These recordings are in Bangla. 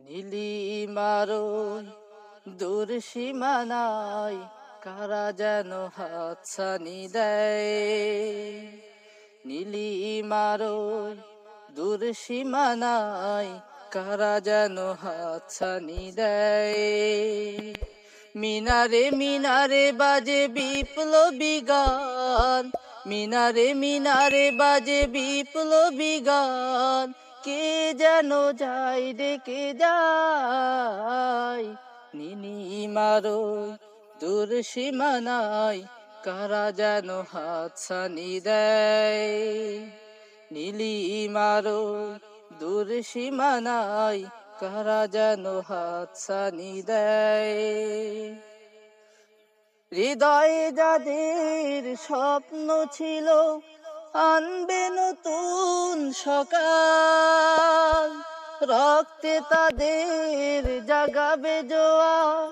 নীলিমারো দূর সীমানায় কারা যেন হাতছানি দেয়? নীলিমারো দূর সীমানায় কারা যেন হাতছানি দেয়? মিনারে মিনারে বাজে বিপ্লবী গান, মিনারে মিনারে বাজে বিপ্লবী গান কে যেন যাই ডেকে যায়। নিনি মারো দূর সীমানায়, কারা যেন হাতছানি দেয়। নীলি মারো দূর সীমানায়, কারা যেন হাতছানি দেয়। হৃদয়ে যাদের স্বপ্ন ছিল আনবে নতুন সকাল। রক্তে তাদের জাগাবে জোয়া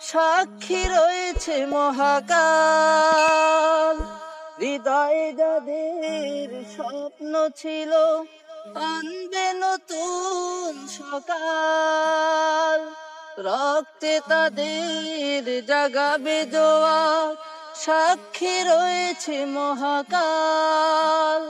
সাক্ষী রয়েছে মহাকাল। হৃদয়ে যাদের স্বপ্ন ছিল, আনবে নতুন সকাল। রক্তে তাদের জাগাবে জোয়া সাক্ষী রয়েছে মহাকাল।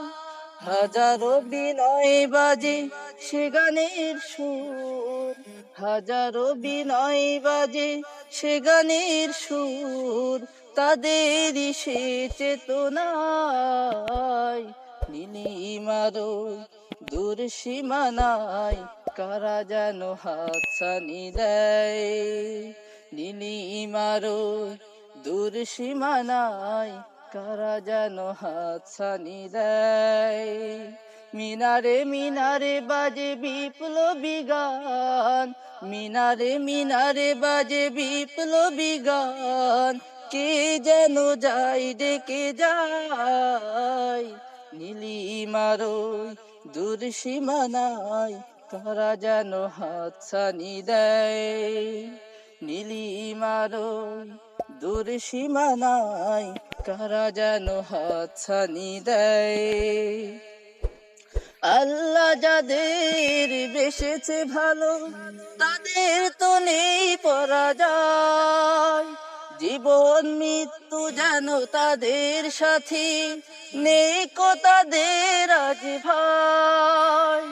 হাজারো বিনয় বাজে সে গানের সুর। হাজারো বিনয় বাজে সে গানের সুর। তাদেরই সে চেতনায় নীলিমারো দূর সীমানায় কারা যেন হাতছানি দেয়। নীলিমারো দূর সীমানায় কারা যেন হাতছানি দেয়। মিনারে মিনারে বাজে বিপ্লবী গান। মিনারে মিনারে বাজে বিপ্লবী গান। কে যেন যাই ডেকে যায়। নীলিমারো দূর সীমানায় কারা যেন হাতছানি দেয়। নীলিমারো দূর সীমানায় কারা যেন হাতছানি দেয়? আল্লাহ যাদের বেসেছে ভালো, তাদের তো নেই পরাজয়। জীবন, মৃত্যু যেন তাদের সাথী নেই কো তাদের আজ ভাই।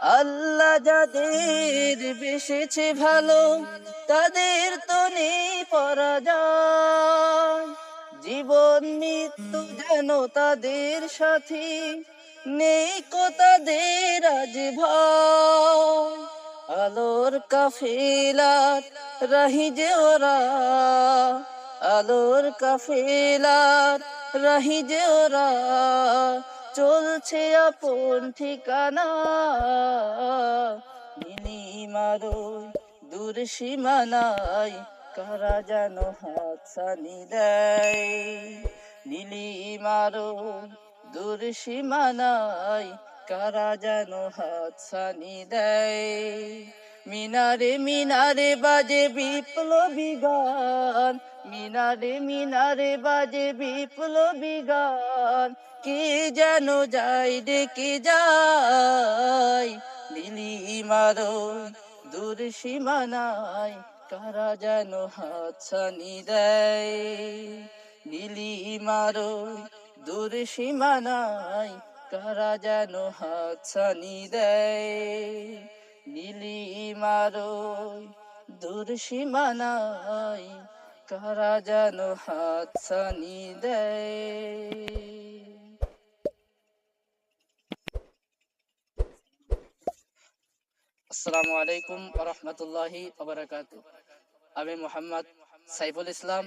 আল্লাহ যাদের বেসেছে ভালো, তাদের তো নেই পরাজয়। জীবন মৃত্যু যেন তাদের সাথী নেই কো তাদের আজ আলোর কাফেলার রাহি যে ওরা। আলোর কাফেলার রাহি যে ওরা। চলছে আপন ঠিকানা। নীলি মারো দূর সীমানায় কারা যেন হাত সানি দেয়? নীলি মারো দূর সীমানায় কারা যেন হাত সানি দেয়? মিনারে মিনারে বাজে বিপ্লবী গান। মিনারে মিনারে বাজে বিপ্লবী গান। কে যেন যাই ডেকে যায় লিলি মারো দূর সীমানায় কারা যেন হাতছানি দেয়। নীলি মারো দূর সীমানায় কারা যেন হাতছানি দেয়। দূর কারা যেন হাতছানি দেয়। আসসালামু আলাইকুম রহমতুল্লাহি আমি মোহাম্মদ সাইফুল ইসলাম